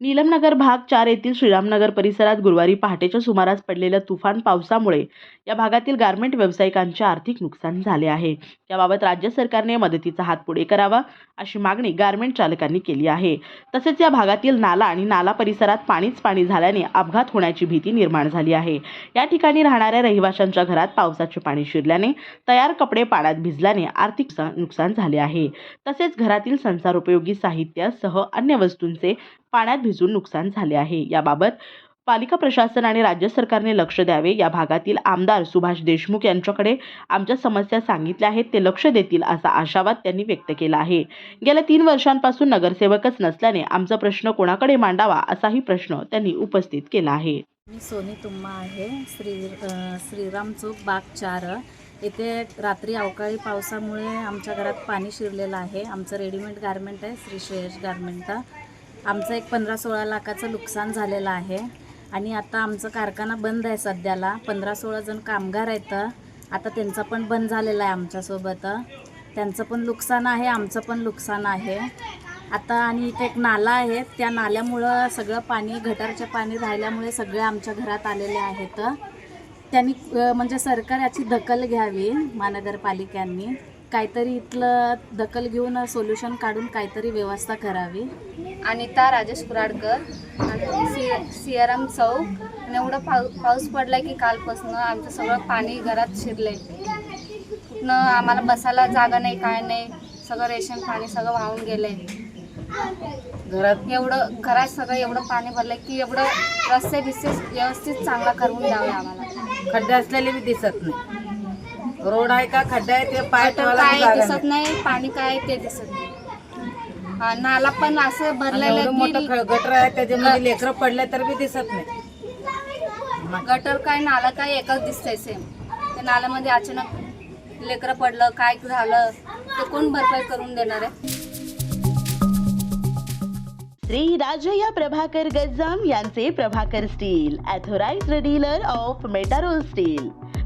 नीलमनगर भाग चार येथील श्रीरामनगर परिसरात गुरुवारी पहाटेच्या सुमारास पडलेल्या तुफान पावसामुळे या भागातील गारमेंट व्यावसायिकांचे आर्थिक नुकसान झाले आहे. याबाबत राज्य सरकारने मदतीचा हात पुढे करावा अशी मागणी गारमेंट चालकांनी केली आहे. तसेच या भागातील नाला आणि नाला परिसरात पाणीच पाणी झाल्याने अपघात होण्याची भीती निर्माण झाली आहे. या ठिकाणी राहणाऱ्या रहिवाशांच्या घरात पावसाचे पाणी शिरल्याने तयार कपडे पाण्यात भिजल्याने आर्थिक नुकसान झाले आहे. तसेच घरातील संसारोपयोगी साहित्यासह अन्य वस्तूंचे पाण्यात भिजून नुकसान झाले आहे. याबाबत पालिका प्रशासन आणि राज्य सरकारने लक्ष द्यावे. या भागातील आमदार सुभाष देशमुख यांच्याकडे आमच्या समस्या सांगितल्या आहेत. ते लक्ष देतील असा आशावाद त्यांनी व्यक्त केला आहे. गेल्या तीन वर्षांपासून नगरसेवकच नसल्याने आमचा प्रश्न कोणाकडे मांडावा असाही प्रश्न त्यांनी उपस्थित केला आहे. मी सोनी तुम्मा आहे. श्री श्रीराम चौक बाग चार. येथे रात्री अवकाळी पावसामुळे आमच्या घरात पाणी शिरलेलं आहे. आमचं रेडीमेड गारमेंट आहे. श्री श्रेयश गारमेंटचा आमचं एक पंधरा सोळा लाखाचं नुकसान झालेलं आहे. आणि आता आमचं कारखाना बंद आहे सध्याला. पंधरा सोळा जण कामगार आहेत. आता त्यांचा पण बंद झालेला आहे आमच्यासोबत. त्यांचं पण नुकसान आहे आमचं पण नुकसान आहे. आता आणि इथे एक नाला आहे. त्या नाल्यामुळं सगळं पाणी गटारचे पाणी राहिल्यामुळे सगळे आमच्या घरात आलेले आहेत. त्यांनी म्हणजे सरकार याची दखल घ्यावी महानगरपालिकांनी. काहीतरी इथलं दखल घेऊन सोल्युशन काढून काहीतरी व्यवस्था करावी. अनिता राजेश कुराडकर आणि सि सियाराम चौक. आणि एवढं पाऊ पाऊस पडलाय की कालपासून आमचं सगळं पाणी घरात शिरलंय. कुठनं आम्हाला बसायला जागा नाही काय नाही. सगळं रेशन पाणी सगळं वाहून गेलंय. घरात? एवढं घरात सगळं एवढं पाणी भरलंय की एवढं रस्ते बिस्ते व्यवस्थित चांगला करून द्यावे आम्हाला. खड्डे असलेले बी दिसत नाही. रोड आहे का? खड्डे आहे? ते पाय तर ठेवायला बी काय जागा दिसत नाही. नाही पाणी काय ते दिसत नाही. हा, नाला पण असं आणि भरलेलं मोठं आहे की ख- गटर आहे त्याच्यामध्ये लेकरं पडले तर बी दिसत नाही. गटर काय नाला काय एकच दिसतंय सेम त्या नाल्यामध्ये अचानक लेकरं पडलं काय झालं ते कोण भरपाई करून देणार आहे? श्री राजया प्रभाकर गज्जाम यांचे Prabhakar steel authorized dealer of मेटारो steel.